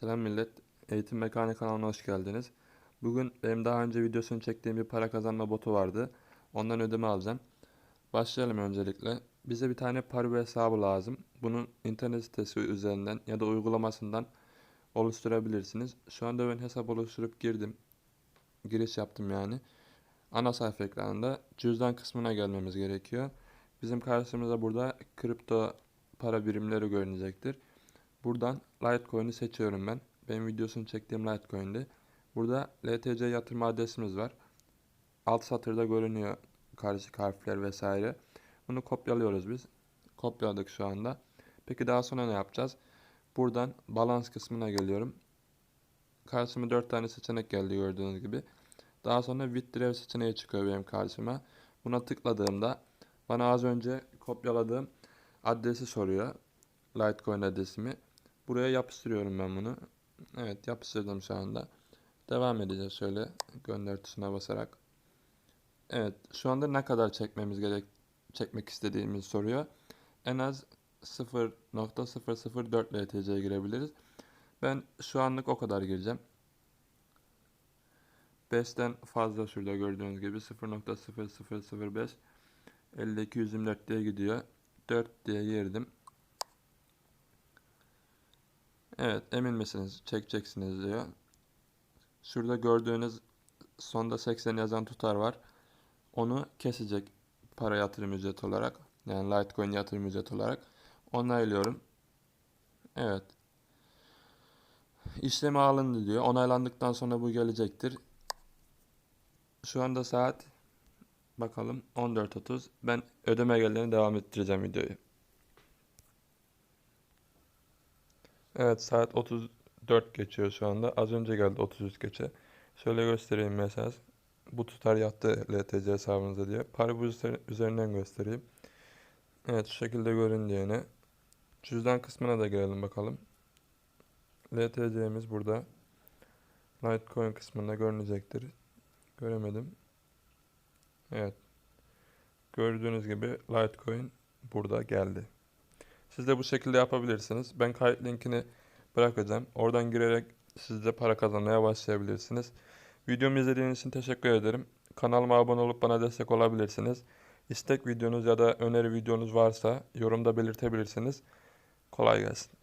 Selam millet. Eğitim Mekanik kanalına hoş geldiniz. Bugün benim daha önce videosunu çektiğim bir para kazanma botu vardı. Ondan ödeme alacağım. Başlayalım öncelikle. Bize bir tane Paribu hesabı lazım. Bunun internet sitesi üzerinden ya da uygulamasından oluşturabilirsiniz. Şu anda ben hesap oluşturup girdim. Giriş yaptım yani. Ana sayfa ekranında cüzdan kısmına gelmemiz gerekiyor. Bizim karşımıza burada kripto para birimleri görünecektir. Buradan Litecoin'i seçiyorum ben. Benim videosunu çektiğim Litecoin'di. Burada LTC yatırım adresimiz var. Alt satırda görünüyor karışık harfler vesaire. Bunu kopyalıyoruz biz. Kopyaladık şu anda. Peki daha sonra ne yapacağız? Buradan balans kısmına geliyorum. Karşıma 4 tane seçenek geldi gördüğünüz gibi. Daha sonra withdraw seçeneği çıkıyor benim karşıma. Buna tıkladığımda bana az önce kopyaladığım adresi soruyor. Litecoin adresimi. Buraya yapıştırıyorum ben bunu. Evet yapıştırdım şu anda. Devam edeceğiz şöyle gönder tuşuna basarak. Evet şu anda ne kadar çekmemiz gerek çekmek istediğimiz soruyor. En az 0.004 LTC'ye girebiliriz. Ben şu anlık o kadar gireceğim. 5'ten fazla şurada gördüğünüz gibi 0.0005 5224 diye gidiyor. 4 diye girdim. Evet emin misiniz çekeceksiniz diyor. Şurada gördüğünüz sonda 80 yazan tutar var. Onu kesecek para yatırım ücreti olarak. Yani Litecoin yatırım ücreti olarak. Onaylıyorum. Evet. İşlemi alındı diyor. Onaylandıktan sonra bu gelecektir. Şu anda saat bakalım 14.30. Ben ödeme geldiğini devam ettireceğim videoyu. Evet saat 34 geçiyor şu anda. Az önce geldi 33 geçe. Şöyle göstereyim mesela. Bu tutar yattı LTC hesabınıza diye. Paribu üzerinden göstereyim. Evet şu şekilde görün diyene. Cüzdan kısmına da girelim bakalım. LTC'miz burada. Litecoin kısmında görünecektir. Göremedim. Evet. Gördüğünüz gibi Litecoin burada geldi. Siz de bu şekilde yapabilirsiniz. Ben kayıt linkini bırakacağım. Oradan girerek siz de para kazanmaya başlayabilirsiniz. Videomu izlediğiniz için teşekkür ederim. Kanalıma abone olup bana destek olabilirsiniz. İstek videonuz ya da öneri videonuz varsa yorumda belirtebilirsiniz. Kolay gelsin.